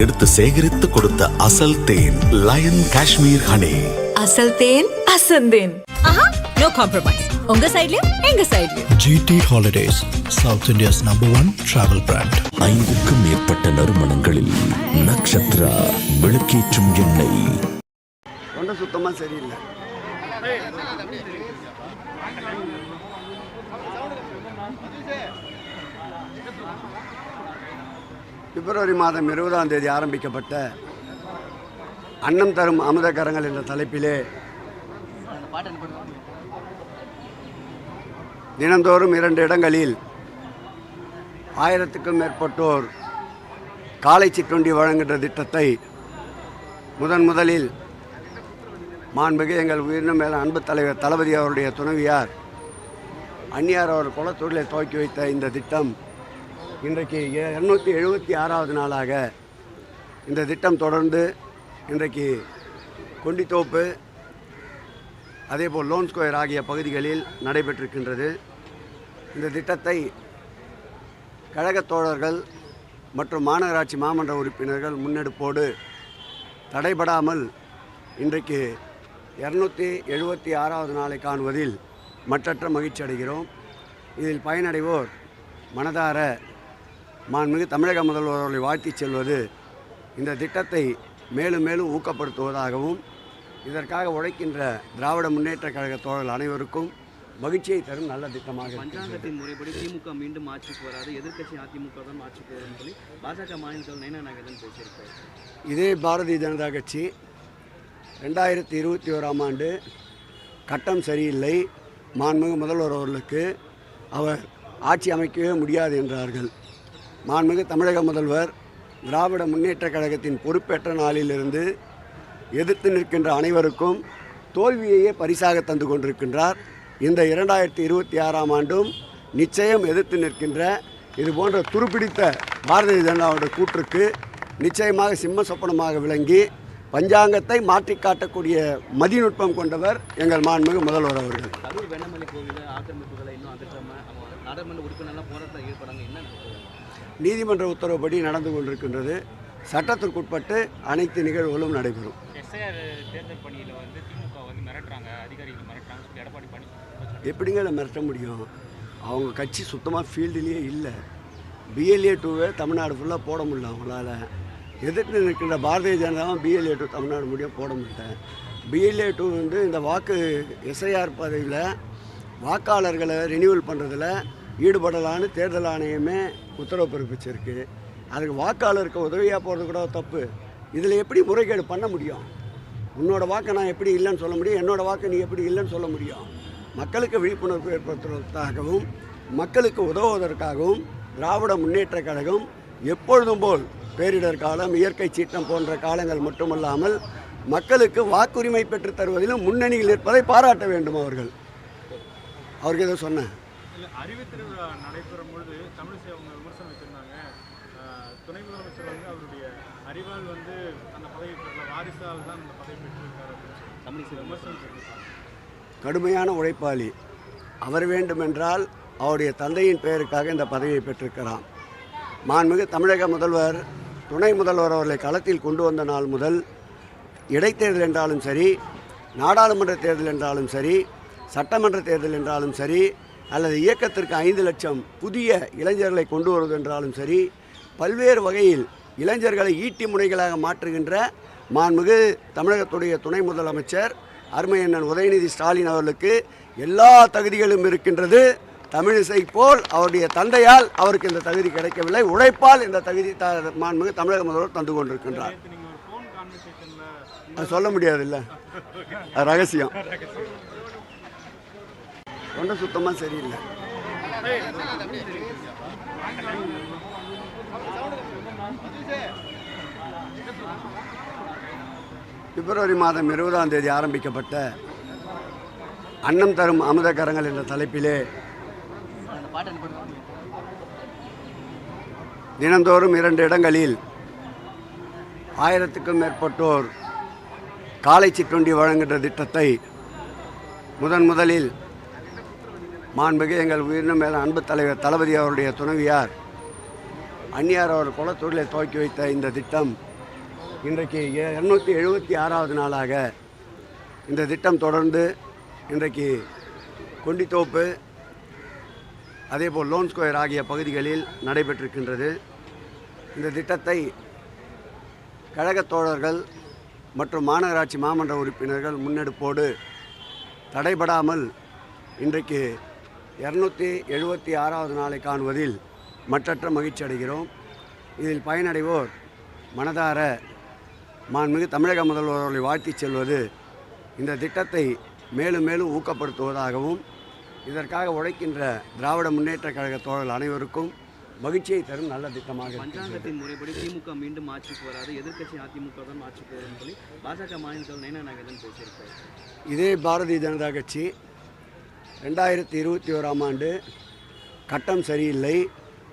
எடுத்து சேகரித்து கொடுத்த அசல் தேன் லயன் காஷ்மீர் ஹனி. அசல் தேன் அசந்தேன் ஆஹா நோ காம்ப்ரமைஸ் உங்க சைடுலயும் எங்க சைடுலயும் GT Holidays, South India's number one travel brand. ஐந்துக்கும் மேற்பட்ட நறுமணங்களில் நக்ஷத்ரா விளக்கேற்றும் எண்ணெய். தொண்டை சுத்தமாக சரியில்லை. பிப்ரவரி மாதம் இருபதாம் தேதி ஆரம்பிக்கப்பட்ட அன்னம் தரும் அமுதகரங்கள் என்ற தலைப்பிலே தினந்தோறும் இரண்டு இடங்களில் ஆயிரத்துக்கும் மேற்பட்டோர் காலை சிற்றுண்டி வழங்குகின்ற திட்டத்தை முதன் முதலில் மாண்புமிகு எங்கள் உயிரினும் மேல அன்பு தலைவர் தளபதி அவருடைய துணைவியார் அந்நியார் அவர் குளத்தூரில் துவக்கி வைத்த இந்த திட்டம் இன்றைக்கு இரநூத்தி எழுபத்தி ஆறாவது நாளாக இந்த திட்டம் தொடர்ந்து இன்றைக்கு கொண்டித்தோப்பு அதேபோல் லோன் ஸ்கொயர் ஆகிய பகுதிகளில் நடைபெற்றிருக்கின்றது. இந்த திட்டத்தை கழகத் தோழர்கள் மற்றும் மாநகராட்சி மாமன்ற உறுப்பினர்கள் முன்னெடுப்போடு தடைபடாமல் இன்றைக்கு இரநூத்தி எழுபத்தி ஆறாவது நாளை காணுவதில் மற்றற்ற மகிழ்ச்சி அடைகிறோம் இதில் பயனடைவோர் மனதார மாண்புமிகு தமிழக முதல்வர் அவர்களை வாழ்த்திச் செல்வது இந்த திட்டத்தை மேலும் மேலும் ஊக்கப்படுத்துவதாகவும் இதற்காக உழைக்கின்ற திராவிட முன்னேற்ற கழக தோழர்கள் அனைவருக்கும் மகிழ்ச்சியை தரும் நல்ல திட்டமாக பஞ்சாங்கத்தின் முறைப்படி திமுக மீண்டும் ஆட்சிக்கு வராது எதிர்க்கட்சி அதிமுக தான் ஆட்சிக்கு வரும்னு சொல்லி பாஜக மாநில நயனா நாகேந்திரன் பேசியிருக்காரு. இதே பாரதிய ஜனதா கட்சி ரெண்டாயிரத்தி இருபத்தி ஓராம் ஆண்டு கட்டம் சரியில்லை. மாண்புமிகு முதல்வர் அவர்களுக்கு அவர் ஆட்சி அமைக்கவே முடியாது என்றார்கள். மாண்புமிகு தமிழக முதல்வர் திராவிட முன்னேற்றக் கழகத்தின் பொறுப்பேற்ற நாளிலிருந்து எதிர்த்து நிற்கின்ற அனைவருக்கும் தோல்வியையே பரிசாக தந்து கொண்டிருக்கின்றார். இந்த இரண்டாயிரத்தி இருபத்தி ஆறாம் ஆண்டும் நிச்சயம் எதிர்த்து நிற்கின்ற இது போன்ற துருப்பிடித்த பாரதிய ஜனதாவோட கூற்றுக்கு நிச்சயமாக சிம்ம சொப்பனமாக விளங்கி பஞ்சாங்கத்தை மாற்றி காட்டக்கூடிய மதிநுட்பம் கொண்டவர் எங்கள் மாண்புமிகு முதல்வர் அவர்கள். கரூர் வெண்ணமல்லி ஆக்கிரமிப்புகளை இன்னும் அகற்றாமல் நாடாளுமன்ற உறுப்பினர்லாம் போராட்டம் ஈடுபடாங்க என்ன நீதிமன்ற உத்தரவுப்படி நடந்து கொண்டிருக்கின்றது. சட்டத்திற்குட்பட்டு அனைத்து நிகழ்வுகளும் நடைபெறும். எப்படிங்க இதை மிரட்ட முடியும்? அவங்க கட்சி சுத்தமாக ஃபீல்டுலேயே இல்லை. பிஎல்ஏ டூவை தமிழ்நாடு ஃபுல்லாக போட முடியல அவங்களால. எதிர்த்து நிற்கின்ற பாரதிய ஜனதாவும் பிஎல்ஏ டூ தமிழ்நாடு முடியும் போட முடியல. பிஎல்ஏ டூ வந்து இந்த வாக்கு எஸ்ஐஆர் பதவியில் வாக்காளர்களை ரினியூவல் பண்ணுறதுல ஈடுபடலான்னு தேர்தல் ஆணையமே உத்தரவு பிறப்பிச்சிருக்கு. அதுக்கு வாக்காளருக்கு உதவியாக போகிறது கூட தப்பு. இதில் எப்படி முறைகேடு பண்ண முடியும்? உன்னோட வாக்கை நான் எப்படி இல்லைன்னு சொல்ல முடியும்? என்னோட வாக்கை நீ எப்படி இல்லைன்னு சொல்ல முடியும்? மக்களுக்கு விழிப்புணர்வு ஏற்படுத்துவதற்காகவும் மக்களுக்கு உதவுவதற்காகவும் திராவிட முன்னேற்ற கழகம் எப்பொழுதும் போல் பேரிடர் காலம் இயற்கை சீற்றம் போன்ற காலங்கள் மட்டுமல்லாமல் மக்களுக்கு வாக்குரிமை பெற்றுத் தருவதிலும் முன்னணியில் இருப்பதை பாராட்ட வேண்டும் அவர்கள். அவருக்கு ஏதோ சொன்னேன் இல்லை அறிவு திருவிழா நடைபெறும் பொழுது தமிழிசை அவங்க விமர்சனம் வச்சுருந்தாங்க. துணை முதலமைச்சர் வந்து அவருடைய அறிவால் வந்து அந்த பதவி பெறல வாரிசால் தான் அந்த பதவி பெற்றிருக்காரு தமிழிசை விமர்சனம் கடுமையான உழைப்பாளி. அவர் வேண்டுமென்றால் அவருடைய தந்தையின் பெயருக்காக இந்த பதவியை பெற்றிருக்கிறார் மாண்புமிகு தமிழக முதல்வர் துணை முதல்வர் அவர்களை களத்தில் கொண்டு வந்த நாள் முதல் இடைத்தேர்தல் என்றாலும் சரி நாடாளுமன்ற தேர்தல் என்றாலும் சரி சட்டமன்ற தேர்தல் என்றாலும் சரி அல்லது இயக்கத்திற்கு ஐந்து லட்சம் புதிய இளைஞர்களை கொண்டு வருவது என்றாலும் சரி பல்வேறு வகையில் இளைஞர்களை ஈட்டி முனைகளாக மாற்றுகின்ற மாண்புமிகு தமிழகத்துடைய துணை முதலமைச்சர் அருமையண்ணன் உதயநிதி ஸ்டாலின் அவர்களுக்கு எல்லா தகுதிகளும் இருக்கின்றது. தமிழிசை போல் அவருடைய தந்தையால் அவருக்கு இந்த தகுதி கிடைக்கவில்லை. உழைப்பால் இந்த தகுதி த மாண்புமிகு தமிழக முதல்வர் தந்து கொண்டிருக்கின்றார். சொல்ல முடியாதுல்ல? ரகசியம். தொண்டை சுத்தமாக சரியில்லை. பிப்ரவரி மாதம் இருபதாம் தேதி ஆரம்பிக்கப்பட்ட அன்னம் தரும் அமுதகரங்கள் என்ற தலைப்பிலே தினந்தோறும் இரண்டு இடங்களில் ஆயிரத்துக்கும் மேற்பட்டோர் காலை சிற்றுண்டி வழங்குகின்ற திட்டத்தை முதன் முதலில் மாண்புமிகு எங்கள் உயிரினும் மேல அன்பு தலைவர் தளபதி அவருடைய துணைவியார் அந்நியார் அவர் குளத்தூரில் துவக்கி வைத்த இந்த திட்டம் இன்றைக்கு இரநூத்தி எழுபத்தி ஆறாவது நாளாக இந்த திட்டம் தொடர்ந்து இன்றைக்கு கொண்டித்தோப்பு அதேபோல் லோன் ஸ்கொயர் ஆகிய பகுதிகளில் நடைபெற்றிருக்கின்றது. இந்த திட்டத்தை கழகத் தோழர்கள் மற்றும் மாநகராட்சி மாமன்ற உறுப்பினர்கள் முன்னெடுப்போடு தடைபடாமல் இன்றைக்கு இரநூத்தி எழுபத்தி ஆறாவது நாளை காணுவதில் மற்றற்ற மகிழ்ச்சி அடைகிறோம் இதில் பயனடைவோர் மனதார மாண்புமிகு தமிழக முதல்வர் அவர்களை வாழ்த்திச் செல்வது இந்த திட்டத்தை மேலும் மேலும் ஊக்கப்படுத்துவதாகவும் இதற்காக உழைக்கின்ற திராவிட முன்னேற்ற கழக தோழர்கள் அனைவருக்கும் மகிழ்ச்சியை தரும் நல்ல திட்டமாக. பஞ்சாங்கத்தின் முறைப்படி திமுக மீண்டும் ஆட்சிக்கு வராது எதிர்க்கட்சி அதிமுக தான் ஆட்சிக்கு வரும்னு சொல்லி பாஜக மாநில தலைவர் நயனா நாகேந்திரன் பேசியிருக்காரு இதே பாரதிய ஜனதா கட்சி ரெண்டாயிரத்தி இருபத்தி ஓராம் ஆண்டு கட்டம் சரியில்லை.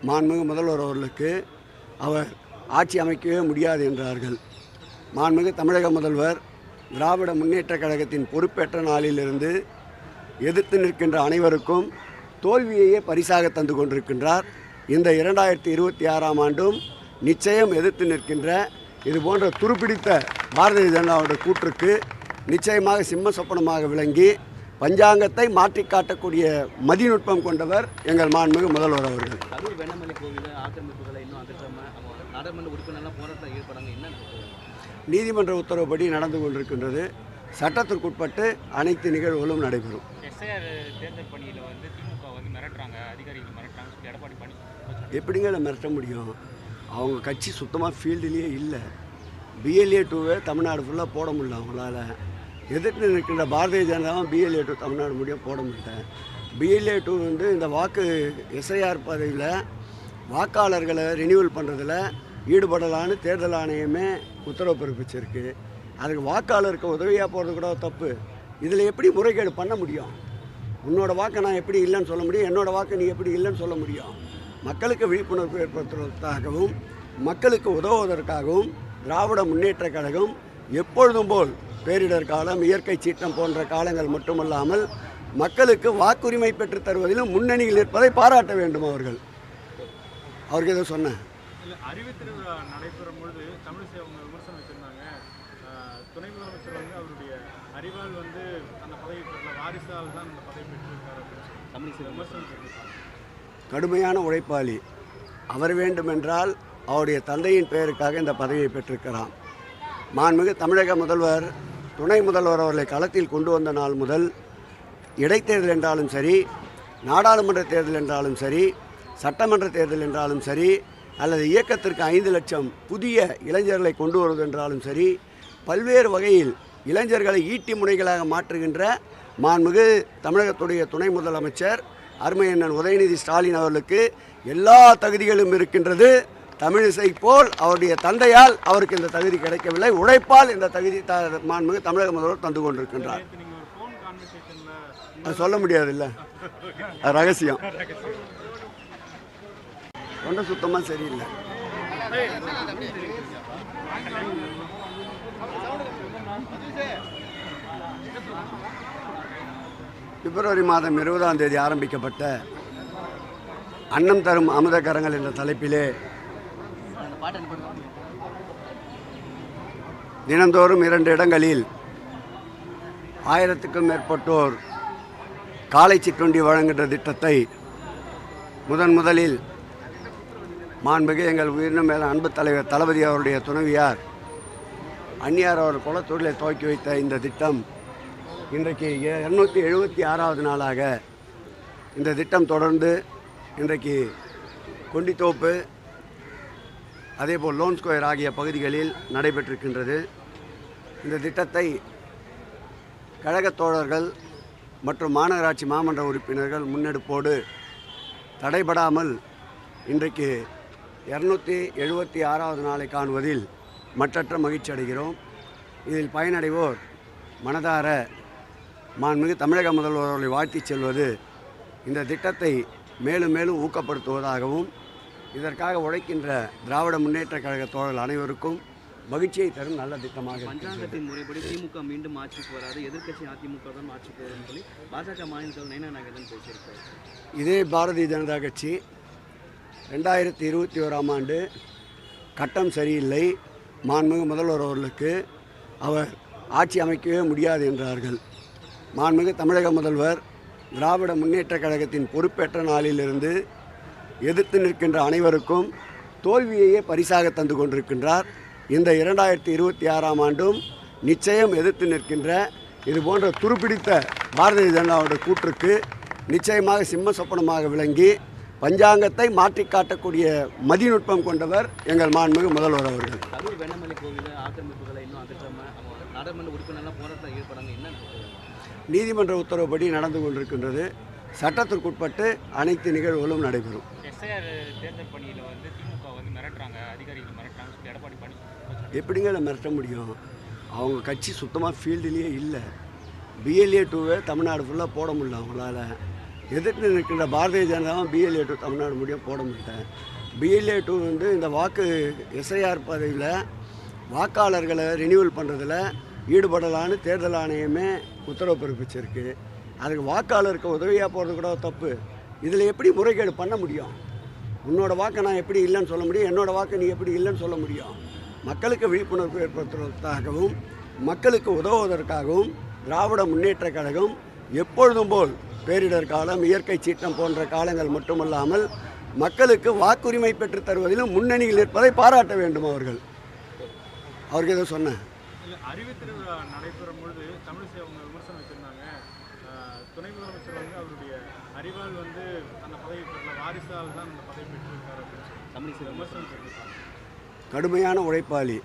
மாண்புமிகு முதல்வர் அவர்களுக்கு அவர் ஆட்சி அமைக்கவே முடியாது என்றார்கள். மாண்புமிகு தமிழக முதல்வர் திராவிட முன்னேற்றக் கழகத்தின் பொறுப்பேற்ற நாளிலிருந்து எதிர்த்து நிற்கின்ற அனைவருக்கும் தோல்வியையே பரிசாக தந்து கொண்டிருக்கின்றார். இந்த இரண்டாயிரத்தி இருபத்தி ஆறாம் ஆண்டும் நிச்சயம் எதிர்த்து நிற்கின்ற இது போன்ற துருப்பிடித்த பாரதிய ஜனதாவோட கூற்றுக்கு நிச்சயமாக சிம்ம சொப்பனமாக விளங்கி பஞ்சாங்கத்தை மாற்றி காட்டக்கூடிய மதிநுட்பம் கொண்டவர் எங்கள் மாண்புமிகு முதல்வர் அவர்கள். கரூர் ஆக்கிரமிப்புகளை இன்னும் அகற்றாம அவங்க நாடாளுமன்ற உறுப்பினர்லாம் போராட்டத்தில் ஈடுபடாங்க என்ன? நீதிமன்ற உத்தரவுப்படி நடந்து கொண்டிருக்கின்றது. சட்டத்திற்குட்பட்டு அனைத்து நிகழ்வுகளும் நடைபெறும். எஸ்ஐஆர் தேர்தல் பணியில் வந்து திமுக வந்து மிரட்டுறாங்க அதிகாரிகள் மிரட்டுறாங்க சொல்லி எடப்பாடி பணி எப்படிங்க அதை மிரட்ட முடியும்? அவங்க கட்சி சுத்தமாக ஃபீல்டுலேயே இல்லை. பிஎல்ஏ டூவே தமிழ்நாடு ஃபுல்லாக போட முடியல அவங்களால. எதிர்த்து நிற்கின்ற பாரதிய ஜனதாவும் பிஎல்ஏ டூ தமிழ்நாடு முடியும் போட மாட்டேன். பிஎல்ஏ டூ வந்து இந்த வாக்கு எஸ்ஐஆர் பதவியில் வாக்காளர்களை ரினியூவல் பண்ணுறதில் ஈடுபடலான்னு தேர்தல் ஆணையமே உத்தரவு பிறப்பிச்சிருக்கு. அதுக்கு வாக்காளருக்கு உதவியாக போகிறது கூட தப்பு. இதில் எப்படி முறைகேடு பண்ண முடியும்? உன்னோட வாக்கை நான் எப்படி இல்லைன்னு சொல்ல முடியும்? என்னோட வாக்கை நீ எப்படி இல்லைன்னு சொல்ல முடியும்? மக்களுக்கு விழிப்புணர்வு ஏற்படுத்துவதற்காகவும் மக்களுக்கு உதவுவதற்காகவும் திராவிட முன்னேற்ற கழகம் எப்பொழுதும் போல் பேரிடர் காலம் இயற்கை சீற்றம் போன்ற காலங்கள் மட்டுமல்லாமல் மக்களுக்கு வாக்குரிமை பெற்றுத் தருவதிலும் முன்னணியில் இருப்பதை பாராட்ட வேண்டும் அவர்கள். அவருக்கு ஏதோ சொன்னேன். இல்லை அறிவு திருவிழா நடைபெறும் பொழுது தமிழிசை அவங்க விமர்சனம் வச்சுருந்தாங்க. துணை முதலமைச்சர் வந்து அவருடைய அறிவால் வந்து அந்த பதவி பெறல வாரிசால் தான் அந்த பதவி பெற்றிருக்காரு அப்படின்னு சொல்லி தமிழிசை விமர்சனம் தெரிவித்தாங்க கடுமையான உழைப்பாளி. அவர் வேண்டுமென்றால் அவருடைய தந்தையின் பெயருக்காக இந்த பதவியை பெற்றிருக்கிறான் மாண்புமிகு தமிழக முதல்வர் துணை முதல்வர் அவர்களை களத்தில் கொண்டு வந்த நாள் முதல் இடைத்தேர்தல் என்றாலும் சரி நாடாளுமன்ற தேர்தல் என்றாலும் சரி சட்டமன்ற தேர்தல் என்றாலும் சரி அல்லது இயக்கத்திற்கு ஐந்து லட்சம் புதிய இளைஞர்களை கொண்டு வருவது என்றாலும் சரி பல்வேறு வகையில் இளைஞர்களை ஈட்டி முனைகளாக மாற்றுகின்ற மாண்புமிகு தமிழகத்துடைய துணை முதலமைச்சர் அருமையண்ணன் உதயநிதி ஸ்டாலின் அவர்களுக்கு எல்லா தகுதிகளும் இருக்கின்றது. தமிழிசை போல் அவருடைய தந்தையால் அவருக்கு இந்த தகுதி கிடைக்கவில்லை. உழைப்பால் இந்த தகுதி த மாண்புமிகு தமிழக முதல்வர் தந்து கொண்டிருக்கின்றார். அது சொல்ல முடியாதுல்ல. அது ரகசியம். ஒன்றும் சுத்தமாக சரியில்லை. பிப்ரவரி மாதம் இருபதாம் தேதி ஆரம்பிக்கப்பட்ட அன்னம் தரும் அமுதகரங்கள் என்ற தலைப்பிலே தினந்தோறும் இரண்டு இடங்களில் ஆயிரத்துக்கும் மேற்பட்டோர் காலை சிற்றுண்டி வழங்குகின்ற திட்டத்தை முதன் முதலில் மாண்புமிகு எங்கள் உயிரின மேல அன்பு தலைவர் தளபதி அவருடைய துணைவியார் அந்நியார் அவர் குளத்தூரில் துவக்கி வைத்த இந்த திட்டம் இன்றைக்கு இரநூத்தி எழுபத்தி ஆறாவது நாளாக இந்த திட்டம் தொடர்ந்து இன்றைக்கு கொண்டித்தோப்பு அதேபோல் லோன் ஸ்கொயர் ஆகிய பகுதிகளில் நடைபெற்றிருக்கின்றது. இந்த திட்டத்தை கழகத் தோழர்கள் மற்றும் மாநகராட்சி மாமன்ற உறுப்பினர்கள் முன்னெடுப்போடு தடைபடாமல் இன்றைக்கு இரநூத்தி எழுபத்தி ஆறாவது நாளை காணுவதில் மற்றற்ற மகிழ்ச்சி அடைகிறோம். இதில் பயனடைவோர் மனதார மாண்புமிகு தமிழக முதல்வர் அவர்களை வாழ்த்திச் செல்வது இந்த திட்டத்தை மேலும் மேலும் ஊக்கப்படுத்துவதாகவும் இதற்காக உழைக்கின்ற திராவிட முன்னேற்ற கழக தோழர்கள் அனைவருக்கும் மகிழ்ச்சியை தரும் நல்ல திட்டமாக. பஞ்சாங்கத்தின் முறைப்படி திமுக மீண்டும் ஆட்சிக்கு வராது எதிர்க்கட்சி அதிமுக தான் ஆட்சிக்கு வரும்னு சொல்லி பாஜக மாநில தலைவர் நயனா நாகேந்திரன் பேசியிருக்காரு. இதே பாரதிய ஜனதா கட்சி ரெண்டாயிரத்தி இருபத்தி ஓராம் ஆண்டு கட்டம் சரியில்லை. மாண்புமிகு முதல்வர் அவர்களுக்கு அவர் ஆட்சி அமைக்கவே முடியாது என்றார்கள். மாண்புமிகு தமிழக முதல்வர் திராவிட முன்னேற்றக் கழகத்தின் பொறுப்பேற்ற நாளிலிருந்து எதிர்த்து நிற்கின்ற அனைவருக்கும் தோல்வியையே பரிசாக தந்து கொண்டிருக்கின்றார். இந்த இரண்டாயிரத்தி இருபத்தி ஆறாம் ஆண்டும் நிச்சயம் எதிர்த்து நிற்கின்ற இது போன்ற துருப்பிடித்த பாரதிய ஜனதாவுடைய கூற்றுக்கு நிச்சயமாக சிம்ம சொப்பனமாக விளங்கி பஞ்சாங்கத்தை மாற்றி காட்டக்கூடிய மதிநுட்பம் கொண்டவர் எங்கள் மாண்புமிகு முதல்வர் அவர்கள். கரூர் வெண்ணமலை கோவில் ஆக்கிரமிப்புகளை இன்னும் அகற்றாம அவங்க நாடாளுமன்ற உறுப்பினர்லாம் போராட்டத்தில் ஈடுபடாங்க என்ன நீதிமன்ற உத்தரவுப்படி நடந்து கொண்டிருக்கின்றது. சட்டத்திற்குட்பட்டு அனைத்து நிகழ்வுகளும் நடைபெறும். எப்படிங்க அதை மிரட்ட முடியும்? அவங்க கட்சி சுத்தமாக ஃபீல்டுலேயே இல்லை. பிஎல்ஏ டூவை தமிழ்நாடு ஃபுல்லாக போட முடியல அவங்களால. எதிர்த்து நிற்கின்ற பாரதிய ஜனதாவும் பிஎல்ஏ டூ தமிழ்நாடு முடியும் போட முடியல. பிஎல்ஏ டூ வந்து இந்த வாக்கு எஸ்ஐஆர் பதவியில் வாக்காளர்களை ரினியூவல் பண்ணுறதுல ஈடுபடலான்னு தேர்தல் ஆணையமே உத்தரவு பிறப்பிச்சிருக்கு. அதுக்கு வாக்காளருக்கு உதவியாக போகிறது கூட தப்பு. இதில் எப்படி முறைகேடு பண்ண முடியும்? உன்னோட வாக்கை நான் எப்படி இல்லைன்னு சொல்ல முடியும்? என்னோட வாக்கை நீ எப்படி இல்லைன்னு சொல்ல முடியும்? மக்களுக்கு விழிப்புணர்வு ஏற்படுத்துவதற்காகவும் மக்களுக்கு உதவுவதற்காகவும் திராவிட முன்னேற்ற கழகம் எப்பொழுதும் போல் பேரிடர் காலம் இயற்கை சீற்றம் போன்ற காலங்கள் மட்டுமல்லாமல் மக்களுக்கு வாக்குரிமை பெற்றுத் தருவதிலும் முன்னணியில் இருப்பதை பாராட்ட வேண்டும் அவர்கள். அவருக்கு ஏதோ சொன்னேன். அறிவு திருவிழா நடைபெறும் பொழுது தமிழிசை அவங்க விமர்சனம் வச்சுருந்தாங்க. துணை முதலமைச்சர் வந்து அவருடைய அறிவால் வந்து அந்த பதவி பெறல. வாரிசால் தான் அந்த பதவி பெற்றிருக்காரு அப்படின்னு தமிழிசை விமர்சனம் கடுமையான உழைப்பாளி.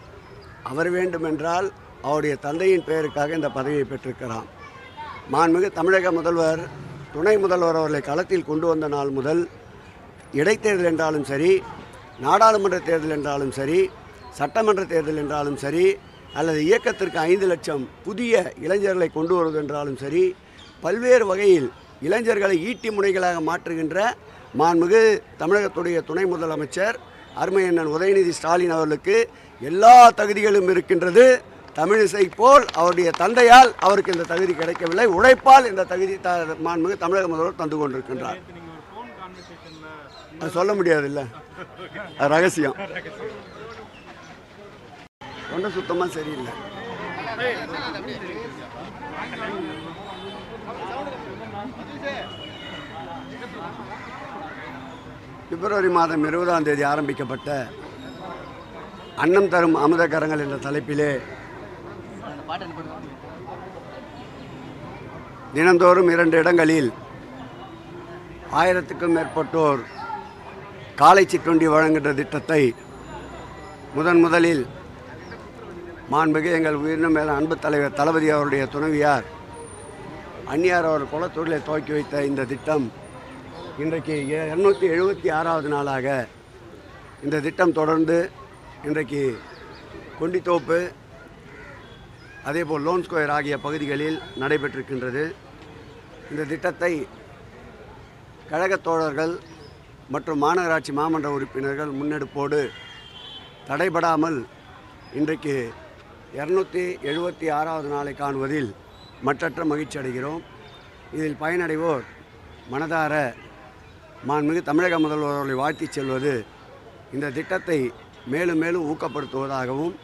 அவர் வேண்டுமென்றால் அவருடைய தந்தையின் பெயருக்காக இந்த பதவியை பெற்றிருக்கிறான் மாண்புமிகு தமிழக முதல்வர் துணை முதல்வர் அவர்களை களத்தில் கொண்டு வந்த நாள் முதல் இடைத்தேர்தல் என்றாலும் சரி நாடாளுமன்ற தேர்தல் என்றாலும் சரி சட்டமன்ற தேர்தல் என்றாலும் சரி அல்லது இயக்கத்திற்கு ஐந்து லட்சம் புதிய இளைஞர்களை கொண்டு வருவது என்றாலும் சரி பல்வேறு வகையில் இளைஞர்களை ஈட்டி முனைகளாக மாற்றுகின்ற மாண்புமிகு தமிழகத்துடைய துணை முதலமைச்சர் அருமையண்ணன் உதயநிதி ஸ்டாலின் அவர்களுக்கு எல்லா தகுதிகளும் இருக்கின்றது. தமிழிசை போல் அவருடைய தந்தையால் அவருக்கு இந்த தகுதி கிடைக்கவில்லை. உழைப்பால் இந்த தகுதி த மாண்புமிகு தமிழக முதல்வர் தந்து கொண்டிருக்கின்றார். அது சொல்ல முடியாதுல்ல? அது ரகசியம். தொண்டை சுத்தமாக சரியில்லை. பிப்ரவரி மாதம் இருபதாம் தேதி ஆரம்பிக்கப்பட்ட அன்னம் தரும் அமுதகரங்கள் என்ற தலைப்பிலே தினந்தோறும் இரண்டு இடங்களில் ஆயிரத்துக்கும் மேற்பட்டோர் காலை சிற்றுண்டி வழங்குகின்ற திட்டத்தை முதன் முதலில் மாண்புமிகு எங்கள் உயிரினும் மேல அன்பு தலைவர் தளபதி அவருடைய துணைவியார் அந்நியார் அவர் குலத்தொழிலை துவக்கி வைத்த இந்த திட்டம் இன்றைக்கு இரநூத்தி எழுபத்தி ஆறாவது நாளாக இந்த திட்டம் தொடர்ந்து இன்றைக்கு கொண்டித்தோப்பு அதேபோல் லோன் ஸ்கொயர் ஆகிய பகுதிகளில் நடைபெற்றிருக்கின்றது. இந்த திட்டத்தை கழகத் தோழர்கள் மற்றும் மாநகராட்சி மாமன்ற உறுப்பினர்கள் முன்னெடுப்போடு தடைபடாமல் இன்றைக்கு இரநூத்தி எழுபத்தி ஆறாவது நாளை காணுவதில் மற்றற்ற மகிழ்ச்சி அடைகிறோம் இதில் பயனடைவோர் மனதார மாண்புமிகு தமிழக முதல்வர் அவர்களை வாழ்த்திச் செல்வது இந்த திட்டத்தை மேலும் மேலும் ஊக்கப்படுத்துவதாகவும்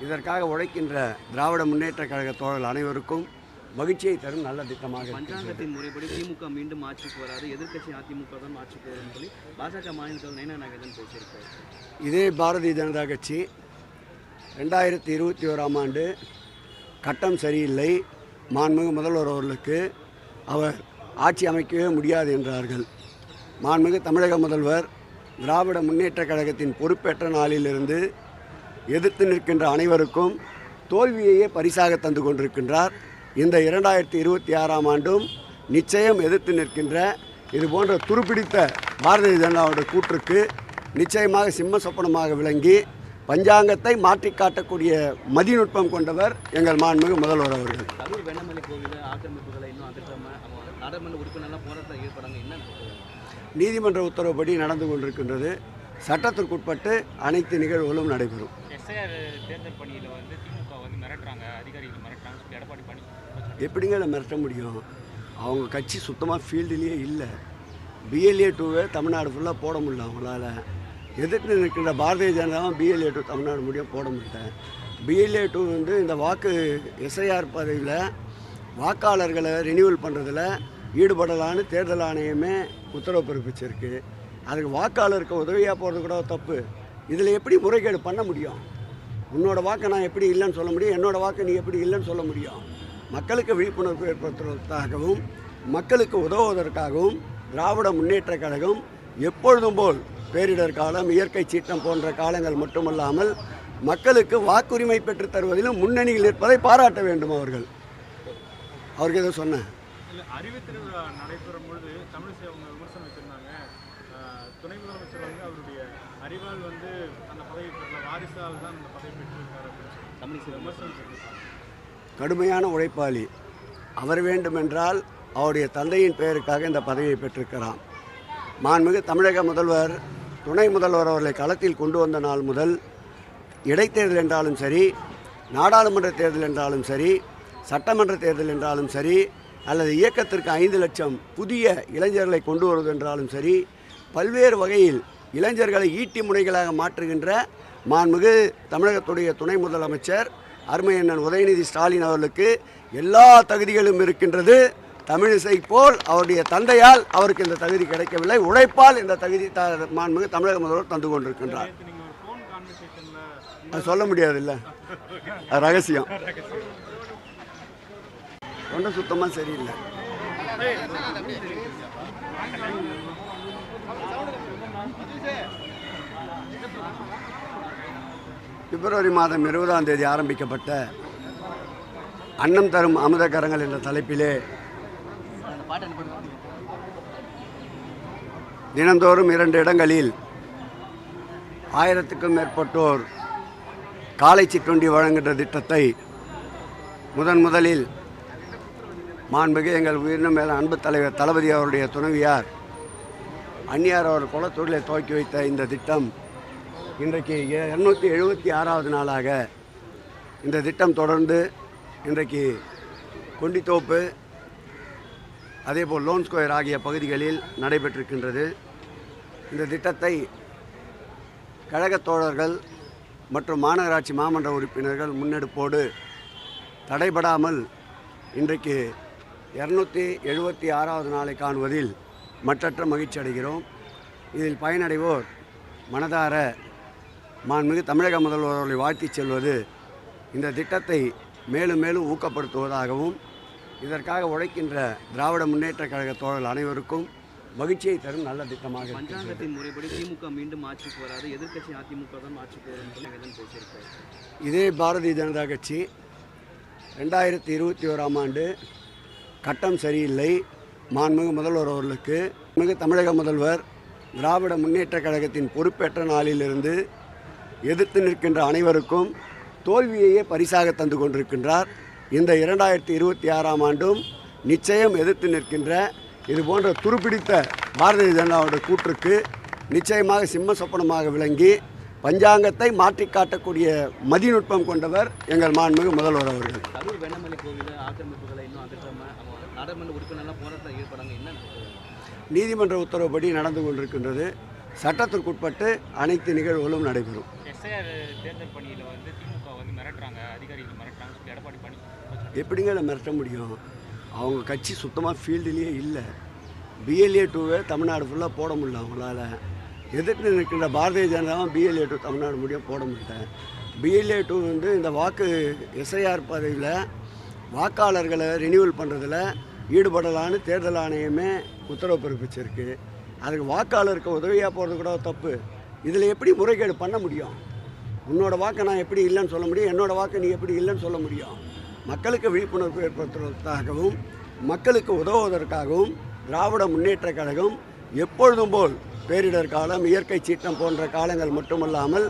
இதற்காக உழைக்கின்ற திராவிட முன்னேற்ற கழக தோழர்கள் அனைவருக்கும் மகிழ்ச்சியை தரும் நல்ல திட்டமாக. பஞ்சாங்கத்தின் முறைப்படி திமுக மீண்டும் ஆட்சிக்கு வராது எதிர்க்கட்சி அதிமுக தான் ஆட்சிக்கு வரும்னு சொல்லி பாஜக மாநில தலைவர் நயனா நாகேந்திரன் பேசியிருக்காரு இதே பாரதிய ஜனதா கட்சி ரெண்டாயிரத்தி இருபத்தி ஓராம் ஆண்டு கட்டம் சரியில்லை. மாண்புமிகு முதல்வர் அவர்களுக்கு அவர் ஆட்சி அமைக்கவே முடியாது என்றார்கள். மாண்புமிகு தமிழக முதல்வர் திராவிட முன்னேற்ற கழகத்தின் பொறுப்பேற்ற நாளிலிருந்து எதிர்த்து நிற்கின்ற அனைவருக்கும் தோல்வியையே பரிசாக தந்து கொண்டிருக்கின்றார். இந்த இரண்டாயிரத்தி இருபத்தி ஆறாம் ஆண்டும் நிச்சயம் எதிர்த்து நிற்கின்ற இது போன்ற துருப்பிடித்த பாரதிய ஜனதாவோட கூற்றுக்கு நிச்சயமாக சிம்ம சொப்பனமாக விளங்கி பஞ்சாங்கத்தை மாற்றி காட்டக்கூடிய மதிநுட்பம் கொண்டவர் எங்கள் மாண்புமிகு முதல்வர் அவர்கள். நீதிமன்ற உத்தரவுப்படி நடந்து கொண்டிருக்கின்றது. சட்டத்திற்குட்பட்டு அனைத்து நிகழ்வுகளும் நடைபெறும். எஸ்ஐஆர் தேர்தல் பணியில் வந்து திமுக வந்து மிரட்டுறாங்க அதிகாரிகள் மிரட்டுறாங்க எடப்பாடி எப்படிங்க அதை மிரட்ட முடியும்? அவங்க கட்சி சுத்தமாக ஃபீல்டுலேயே இல்லை. பிஎல்ஏ டூவை தமிழ்நாடு ஃபுல்லாக போட முடியல அவங்களால. எதிர்த்து நிற்கின்ற பாரதிய ஜனதாவும் பிஎல்ஏ டூ தமிழ்நாடு முடியும் போட மாட்டேன். பிஎல்ஏ டூ வந்து இந்த வாக்கு எஸ்ஐஆர் பதவியில் வாக்காளர்களை ரினியூவல் பண்ணுறதுல ஈடுபடலான்னு தேர்தல் ஆணையமே உத்தரவு பிறப்பிச்சிருக்கு. அதுக்கு வாக்காளருக்கு உதவியாக போகிறது கூட தப்பு. இதில் எப்படி முறைகேடு பண்ண முடியும்? உன்னோட வாக்கை நான் எப்படி இல்லைன்னு சொல்ல முடியும்? என்னோட வாக்கை நீ எப்படி இல்லைன்னு சொல்ல முடியும்? மக்களுக்கு விழிப்புணர்வு ஏற்படுத்துவதற்காகவும் மக்களுக்கு உதவுவதற்காகவும் திராவிட முன்னேற்றக் கழகம் எப்பொழுதும் போல் பேரிடர் காலம் இயற்கை சீற்றம் போன்ற காலங்கள் மட்டுமல்லாமல் மக்களுக்கு வாக்குரிமை பெற்றுத் தருவதிலும் முன்னணியில் இருப்பதை பாராட்ட வேண்டும் அவர்கள். அவருக்கு ஏதோ சொன்னேன். அறிவு திருவிழா நடைபெறும் பொழுது தமிழிசை அவங்க விமர்சனம் வச்சிருந்தாங்க. ஆஹ் துணை முதலமைச்சர் வந்து அவருடைய அறிவால் வந்து அந்த பதவி பெறல வாரிசால் தான் அந்த பதவி பெற்றிருக்காரு அப்படின்னு சொல்லி தமிழிசை விமர்சனம் வச்சிருக்காங்க. கடுமையான உழைப்பாளி. அவர் வேண்டுமென்றால் அவருடைய தந்தையின் பெயருக்காக இந்த பதவியை பெற்றிருக்கிறார் மாண்புமிகு தமிழக முதல்வர் துணை முதல்வர் அவர்களை களத்தில் கொண்டு வந்த நாள் முதல் இடைத்தேர்தல் என்றாலும் சரி நாடாளுமன்ற தேர்தல் என்றாலும் சரி சட்டமன்ற தேர்தல் என்றாலும் சரி அல்லது இயக்கத்திற்கு ஐந்து லட்சம் புதிய இளைஞர்களை கொண்டு வருவது என்றாலும் சரி பல்வேறு வகையில் இளைஞர்களை ஈட்டி முனைகளாக மாற்றுகின்ற மாண்புமிகு தமிழகத்துடைய துணை முதலமைச்சர் அருமையண்ணன் உதயநிதி ஸ்டாலின் அவர்களுக்கு எல்லா தகுதிகளும் இருக்கின்றது. தமிழிசை போல் அவருடைய தந்தையால் அவருக்கு இந்த தகுதி கிடைக்கவில்லை. உழைப்பால் இந்த தகுதி த மாண்புமிகு தமிழக முதல்வர் தந்து கொண்டிருக்கின்றார். அது சொல்ல முடியாது இல்லை ரகசியம். ஒன்றும் சுத்தமாக சரியில்லை. பிப்ரவரி மாதம் இருபதாம் தேதி ஆரம்பிக்கப்பட்ட அன்னம் தரும் அமுதக்கரங்கள் என்ற தலைப்பிலே தினந்தோறும் இரண்டு இடங்களில் ஆயிரத்துக்கும் மேற்பட்டோர் காலை சிற்றுண்டி வழங்குகின்ற திட்டத்தை முதன் முதலில் மாண்புமிகு எங்கள் உயிரினும் மேல அன்பு தலைவர் தளபதி அவருடைய துணைவியார் அந்நியார் அவர் குளத்தூரில் துவக்கி வைத்த இந்த திட்டம் இன்றைக்கு இரநூத்தி எழுபத்தி ஆறாவது நாளாக இந்த திட்டம் தொடர்ந்து இன்றைக்கு கொண்டித்தோப்பு அதேபோல் லோன் ஸ்கொயர் ஆகிய பகுதிகளில் நடைபெற்றிருக்கின்றது. இந்த திட்டத்தை கழகத் தோழர்கள் மற்றும் மாநகராட்சி மாமன்ற உறுப்பினர்கள் முன்னெடுப்போடு தடைபடாமல் இன்றைக்கு இரநூத்தி எழுபத்தி ஆறாவது நாளை காணுவதில் மற்றற்ற மகிழ்ச்சி அடைகிறோம். இதில் பயனடைவோர் மனதார மாண்புமிகு தமிழக முதல்வர் அவர்களை வாழ்த்திச் செல்வது இந்த திட்டத்தை மேலும் மேலும் ஊக்கப்படுத்துவதாகவும் இதற்காக உழைக்கின்ற திராவிட முன்னேற்றக் கழக தோழர்கள் அனைவருக்கும் மகிழ்ச்சியை தரும் நல்ல திட்டமாக. பஞ்சாங்கத்தின் முறைப்படி திமுக மீண்டும் ஆட்சிக்கு வராது. எதிர்க்கட்சி அதிமுக தான் ஆட்சிக்கு பேசியிருக்காரு இதே பாரதிய ஜனதா கட்சி ரெண்டாயிரத்தி இருபத்தி ஓராம் ஆண்டு கட்டம் சரியில்லை. மாண்புமிகு முதல்வர் அவர்களுக்கு மிகு தமிழக முதல்வர் திராவிட முன்னேற்றக் கழகத்தின் பொறுப்பேற்ற நாளிலிருந்து எதிர்த்து நிற்கின்ற அனைவருக்கும் தோல்வியையே பரிசாக தந்து கொண்டிருக்கின்றார். இந்த இரண்டாயிரத்தி இருபத்தி ஆறாம் ஆண்டும் நிச்சயம் எதிர்த்து நிற்கின்ற இது போன்ற துருப்பிடித்த பாரதிய ஜனதாவோட கூற்றுக்கு நிச்சயமாக சிம்ம சொப்பனமாக விளங்கி பஞ்சாங்கத்தை மாற்றிக் காட்டக்கூடிய மதிநுட்பம் கொண்டவர் எங்கள் மாண்புமிகு முதல்வர் அவர்கள். கரூர் வெண்ணமல்லி கோவில ஆக்கிரமிப்புகளை இன்னும் அகற்றாம அவங்க நாடாளுமன்ற உறுப்பினர்லாம் போராட்டத்தில் ஈடுபடாங்க என்ன நடக்குது? நீதிமன்ற உத்தரவுப்படி நடந்து கொண்டிருக்கின்றது. சட்டத்திற்குட்பட்டு அனைத்து நிகழ்வுகளும் நடைபெறும். எஸ்ஐஆர் தேர்தல் பணியில் வந்து திமுக வந்து மிரட்டுறாங்க அதிகாரிகள் மிரட்டுறாங்க சொல்லி எடப்பாடி பணி எப்படிங்க அதை மிரட்ட முடியும்? அவங்க கட்சி சுத்தமாக ஃபீல்டுலேயே இல்லை. பிஎல்ஏ டூவை தமிழ்நாடு ஃபுல்லாக போட முடியல அவங்களால. எதிர்த்து நிற்கின்ற பாரதிய ஜனதாவும் பிஎல்ஏ டூ தமிழ்நாடு முடியும் போட முடியல. பிஎல்ஏ டூ வந்து இந்த வாக்கு எஸ்ஐஆர் பதவியில் வாக்காளர்களை ரினியூவல் பண்ணுறதுல ஈடுபடலான்னு தேர்தல் ஆணையமே உத்தரவு பிறப்பிச்சிருக்கு. அதுக்கு வாக்காளருக்கு உதவியாக போகிறது கூட தப்பு. இதில் எப்படி முறைகேடு பண்ண முடியும்? உன்னோட வாக்கை நான் எப்படி இல்லைன்னு சொல்ல முடியும்? என்னோடய வாக்கை நீ எப்படி இல்லைன்னு சொல்ல முடியும்? மக்களுக்கு விழிப்புணர்வு ஏற்படுத்துவதற்காகவும் மக்களுக்கு உதவுவதற்காகவும் திராவிட முன்னேற்றக் கழகம் எப்பொழுதும் போல் பேரிடர் காலம் இயற்கை சீற்றம் போன்ற காலங்கள் மட்டுமல்லாமல்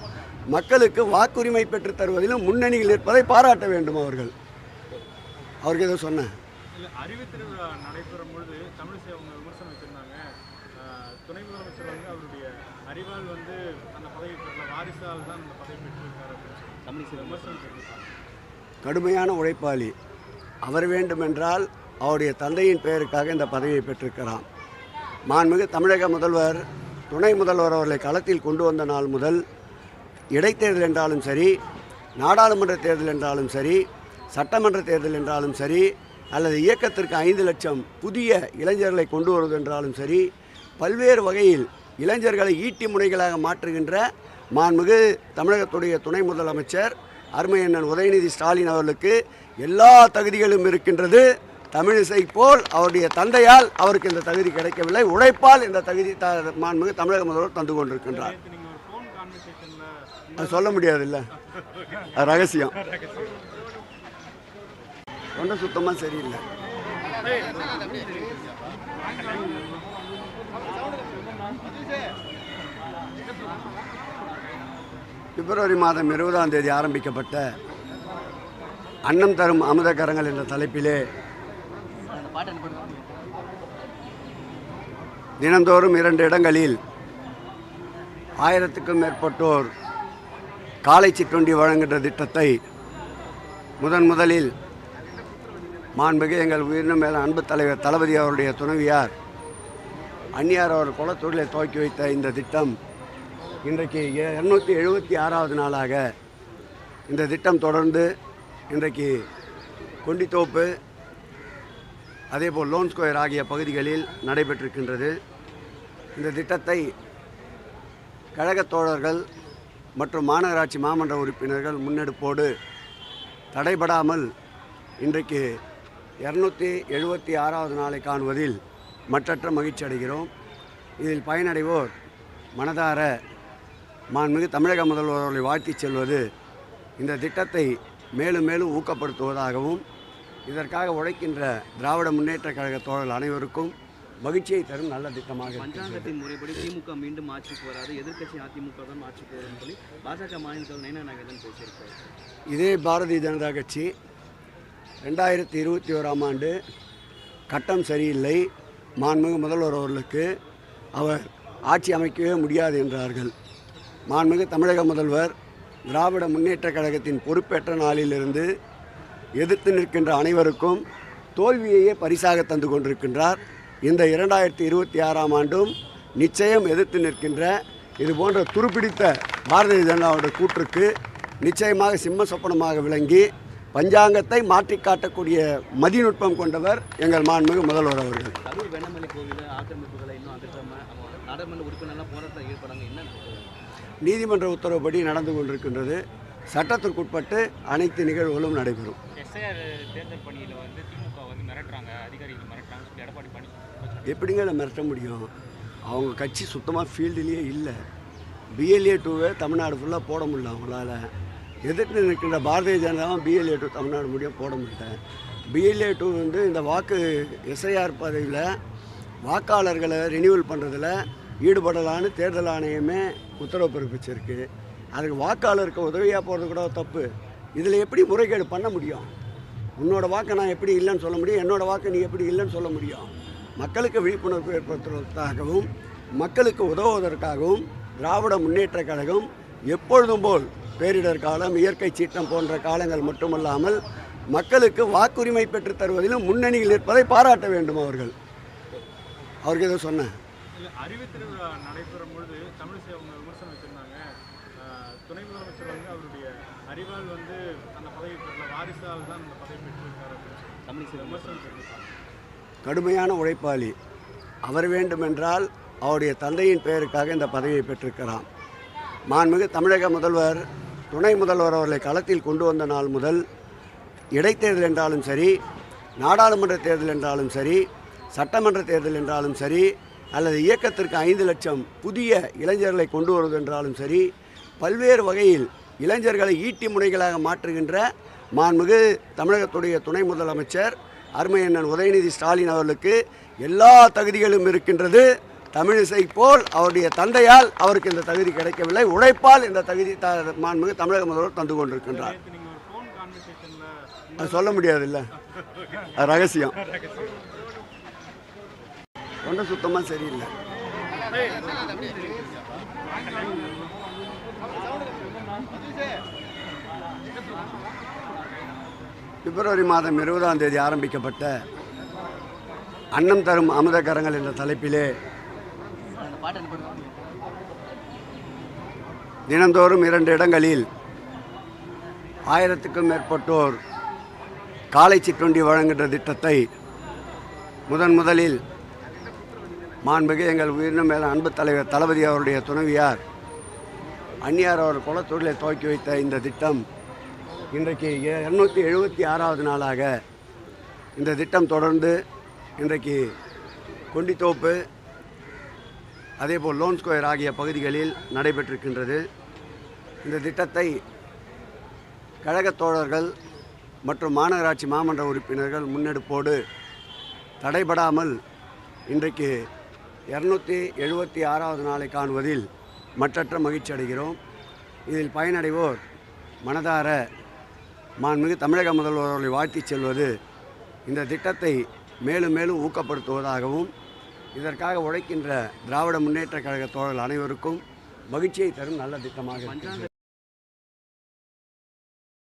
மக்களுக்கு வாக்குரிமை பெற்றுத் தருவதிலும் முன்னணியில் இருப்பதை பாராட்ட வேண்டும் அவர்கள். அவருக்கு ஏதோ சொன்னேன் இல்லை அறிவு திருவிழா நடைபெறும் பொழுது தமிழிசை அவங்க விமர்சனம் வச்சிருந்தாங்க. துணை முதலமைச்சர் வந்து அவருடைய அறிவால் வந்து அந்த பதவி பெறல வாரிசால் தான் அந்த பதவி பெற்றிருக்காரு தமிழிசை விமர்சனம் கடுமையான உழைப்பாளி. அவர் வேண்டுமென்றால் அவருடைய தந்தையின் பெயருக்காக இந்த பதவியை பெற்றிருக்கிறார் மாண்புமிகு தமிழக முதல்வர் துணை முதல்வர் அவர்களை களத்தில் கொண்டு வந்த நாள் முதல் இடைத்தேர்தல் என்றாலும் சரி நாடாளுமன்ற தேர்தல் என்றாலும் சரி சட்டமன்ற தேர்தல் என்றாலும் சரி அல்லது இயக்கத்திற்கு ஐந்து லட்சம் புதிய இளைஞர்களை கொண்டு வருவது என்றாலும் சரி பல்வேறு வகையில் இளைஞர்களை ஈட்டி முனைகளாக மாற்றுகின்ற மாண்புமிகு தமிழகத்துடைய துணை முதலமைச்சர் அருமையண்ணன் உதயநிதி ஸ்டாலின் அவர்களுக்கு எல்லா தகுதிகளும் இருக்கின்றது. தமிழிசை போல் அவருடைய தந்தையால் அவருக்கு இந்த தகுதி கிடைக்கவில்லை. உழைப்பால் இந்த தகுதி த மாண்புமிகு தமிழக முதல்வர் தந்து கொண்டிருக்கின்றார். அது சொல்ல முடியாது இல்லை ரகசியம். ஒன்றும் சுத்தமாக சரியில்லை. பிப்ரவரி மாதம் இருபதாம் தேதி ஆரம்பிக்கப்பட்ட அன்னம் தரும் அமுதகரங்கள் என்ற தலைப்பிலே தினந்தோறும் இரண்டு இடங்களில் ஆயிரத்துக்கும் மேற்பட்டோர் காலை சிற்றுண்டி வழங்குகின்ற திட்டத்தை முதன் முதலில் மாண்புமிகு எங்கள் உயிரினும் மேல அன்பு தலைவர் தளபதி அவருடைய துணைவியார் அந்நியார் அவர் குளத்தூரிலே துவக்கி வைத்த இந்த திட்டம் இன்றைக்கு இரநூத்தி எழுபத்தி ஆறாவது நாளாக இந்த திட்டம் தொடர்ந்து இன்றைக்கு கொண்டித்தோப்பு அதேபோல் லோன் ஸ்கொயர் ஆகிய பகுதிகளில் நடைபெற்றிருக்கின்றது. இந்த திட்டத்தை கழகத் தோழர்கள் மற்றும் மாநகராட்சி மாமன்ற உறுப்பினர்கள் முன்னெடுப்போடு தடைபடாமல் இன்றைக்கு இரநூத்தி எழுபத்தி ஆறாவது நாளை காணுவதில் மற்றற்ற மகிழ்ச்சி அடைகிறோம் இதில் பயனடைவோர் மனதார மாண்புமிகு தமிழக முதல்வர் அவர்களை வாழ்த்திச் செல்வது இந்த திட்டத்தை மேலும் மேலும் ஊக்கப்படுத்துவதாகவும் இதற்காக உழைக்கின்ற திராவிட முன்னேற்ற கழக தோழர்கள் அனைவருக்கும் மகிழ்ச்சியை தரும் நல்ல திட்டமாக. பஞ்சாங்கத்தின் முறைப்படி திமுக மீண்டும் ஆட்சிக்கு வராது எதிர்க்கட்சி அதிமுக தான் ஆட்சிக்கு வரும்னு சொல்லி பாஜக மாநில நயனா நாகேந்திரன் பேசியிருக்காரு. இதே பாரதிய ஜனதா கட்சி ரெண்டாயிரத்தி இருபத்தி ஓராம் ஆண்டு கட்டம் சரியில்லை. மாண்புமிகு முதல்வர் அவர்களுக்கு அவர் ஆட்சி அமைக்கவே முடியாது என்றார்கள். மாண்புமிகு தமிழக முதல்வர் திராவிட முன்னேற்றக் கழகத்தின் பொறுப்பேற்ற நாளிலிருந்து எதிர்த்து நிற்கின்ற அனைவருக்கும் தோல்வியையே பரிசாக தந்து கொண்டிருக்கின்றார். இந்த இரண்டாயிரத்தி இருபத்தி ஆறாம் ஆண்டும் நிச்சயம் எதிர்த்து நிற்கின்ற இது போன்ற துருப்பிடித்த பாரதிய ஜனதாவோட கூற்றுக்கு நிச்சயமாக சிம்ம சொப்பனமாக விளங்கி பஞ்சாங்கத்தை மாற்றி காட்டக்கூடிய மதிநுட்பம் கொண்டவர் எங்கள் மாண்புமிகு முதல்வர் அவர்கள். கரூர் வெண்ணமல்லி ஆக்கிரமிப்புகளை இன்னும் அகற்றாமல் நாடாளுமன்ற உறுப்பினர்லாம் போராட்டம் ஈடுபடாங்க என்ன நீதிமன்ற உத்தரவுப்படி நடந்து கொண்டிருக்கின்றது. சட்டத்திற்குட்பட்டு அனைத்து நிகழ்வுகளும் நடைபெறும். தேர்தல் பணியில் வந்து திமுக வந்து மிரட்டுறாங்க அதிகாரிகள் மிரட்டுறாங்க சொல்லி எடப்பாடி பணி எப்படிங்க இதை மிரட்ட முடியும்? அவங்க கட்சி சுத்தமாக ஃபீல்டுலேயே இல்லை. பிஎல்ஏ டூவை தமிழ்நாடு ஃபுல்லாக போட முடியல அவங்களால. எதிர்த்து நிற்கின்ற பாரதிய ஜனதாவும் பிஎல்ஏ டூ தமிழ்நாடு முடியும் போட முடியல. பிஎல்ஏ டூ வந்து இந்த வாக்கு எஸ்ஐஆர் பதவியில் வாக்காளர்களை ரினியூவல் பண்ணுறதுல ஈடுபடலான்னு தேர்தல் ஆணையமே உத்தரவு பிறப்பிச்சிருக்கு. அதுக்கு வாக்காளருக்கு உதவியாக போகிறது கூட தப்பு. இதில் எப்படி முறைகேடு பண்ண முடியும்? உன்னோட வாக்கை நான் எப்படி இல்லைன்னு சொல்ல முடியும்? என்னோட வாக்கை நீ எப்படி இல்லைன்னு சொல்ல முடியும்? மக்களுக்கு விழிப்புணர்வு ஏற்படுத்துவதற்காகவும் மக்களுக்கு உதவுவதற்காகவும் திராவிட முன்னேற்ற கழகம் எப்பொழுதும் போல் பேரிடர் காலம் இயற்கை சீற்றம் போன்ற காலங்கள் மட்டுமல்லாமல் மக்களுக்கு வாக்குரிமை பெற்றுத் தருவதிலும் முன்னணியில் இருப்பதை பாராட்ட வேண்டும் அவர்கள். அவருக்கு ஏதோ சொன்னேன். இல்லை அறிவு திருவிழா நடைபெறும் பொழுது தமிழிசை அவங்க விமர்சனம் வச்சுருந்தாங்க. துணை முதலமைச்சர் வந்து அவருடைய அறிவால் வந்து அந்த பதவி பெறல. வாரிசால் தான் அந்த பதவி பெற்றிருக்காரு அப்படின்னு தமிழிசை விமர்சனம் கடுமையான உழைப்பாளி. அவர் வேண்டுமென்றால் அவருடைய தந்தையின் பெயருக்காக இந்த பதவியை பெற்றிருக்கிறார் மாண்புமிகு தமிழக முதல்வர் துணை முதல்வர் அவர்களை களத்தில் கொண்டு வந்த நாள் முதல் இடைத்தேர்தல் என்றாலும் சரி நாடாளுமன்ற தேர்தல் என்றாலும் சரி சட்டமன்ற தேர்தல் என்றாலும் சரி அல்லது இயக்கத்திற்கு ஐந்து லட்சம் புதிய இளைஞர்களை கொண்டு வருவது என்றாலும் சரி பல்வேறு வகையில் இளைஞர்களை ஈட்டி முனைகளாக மாற்றுகின்ற மாண்புமிகு தமிழகத்துடைய துணை முதலமைச்சர் அருமையண்ணன் உதயநிதி ஸ்டாலின் அவர்களுக்கு எல்லா தகுதிகளும் இருக்கின்றது. தமிழிசை போல் அவருடைய தந்தையால் அவருக்கு இந்த தகுதி கிடைக்கவில்லை. உழைப்பால் இந்த தகுதி த மாண்புமிகு தமிழக முதல்வர் தந்து கொண்டிருக்கின்றார். அது சொல்ல முடியாதுல்ல? ரகசியம். தொண்டை சுத்தமாக சரியில்லை. பிப்ரவரி மாதம் இருபதாம் தேதி ஆரம்பிக்கப்பட்ட அன்னம் தரும் அமுதகரங்கள் என்ற தலைப்பிலே தினந்தோறும் இரண்டு இடங்களில் ஆயிரத்துக்கும் மேற்பட்டோர் காலை சிற்றுண்டி வழங்குகின்ற திட்டத்தை முதன் முதலில் மாண்புமிகு எங்கள் உயிரினும் மேல அன்பு தலைவர் தளபதி அவருடைய துணைவியார் அந்நியார் அவர் குலத்தொழிலை துவக்கி வைத்த இந்த திட்டம் இன்றைக்கு இரநூத்தி எழுபத்தி ஆறாவது நாளாக இந்த திட்டம் தொடர்ந்து இன்றைக்கு கொண்டித்தோப்பு அதேபோல் லோன் ஸ்கொயர் ஆகிய பகுதிகளில் நடைபெற்றிருக்கின்றது. இந்த திட்டத்தை கழகத் தோழர்கள் மற்றும் மாநகராட்சி மாமன்ற உறுப்பினர்கள் முன்னெடுப்போடு தடைபடாமல் இன்றைக்கு இரநூத்தி எழுபத்தி ஆறாவது நாளை காணுவதில் மற்றற்ற மகிழ்ச்சி அடைகிறோம். இதில் பயனடைவோர் மனதார மாண்புமிகு தமிழக முதல்வர் அவர்களை வாழ்த்திச் செல்வது இந்த திட்டத்தை மேலும் மேலும் ஊக்கப்படுத்துவதாகவும் இதற்காக உழைக்கின்ற திராவிட முன்னேற்ற கழக தோழர்கள் அனைவருக்கும் மகிழ்ச்சியை தரும் நல்ல திட்டமாக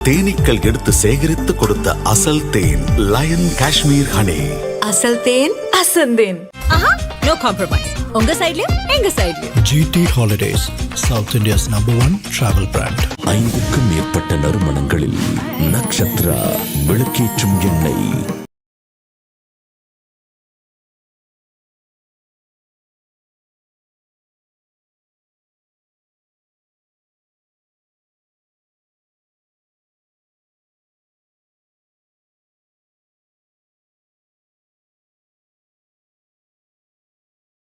தேனீக்கள் எடுத்து சேகரித்து கொடுத்த அசல் தேன் லயன் காஷ்மீர் ஹனி அசல் தேன் அசந்தேன். நோ காம்ப்ரமைஸ் உங்க சைடுலயும் எங்க சைடுலயும் GT Holidays, South India's number one travel brand. ஐந்துக்கும் மேற்பட்ட நறுமணங்களில் நக்ஷத்ரா விளக்கேற்றும் எண்ணெய்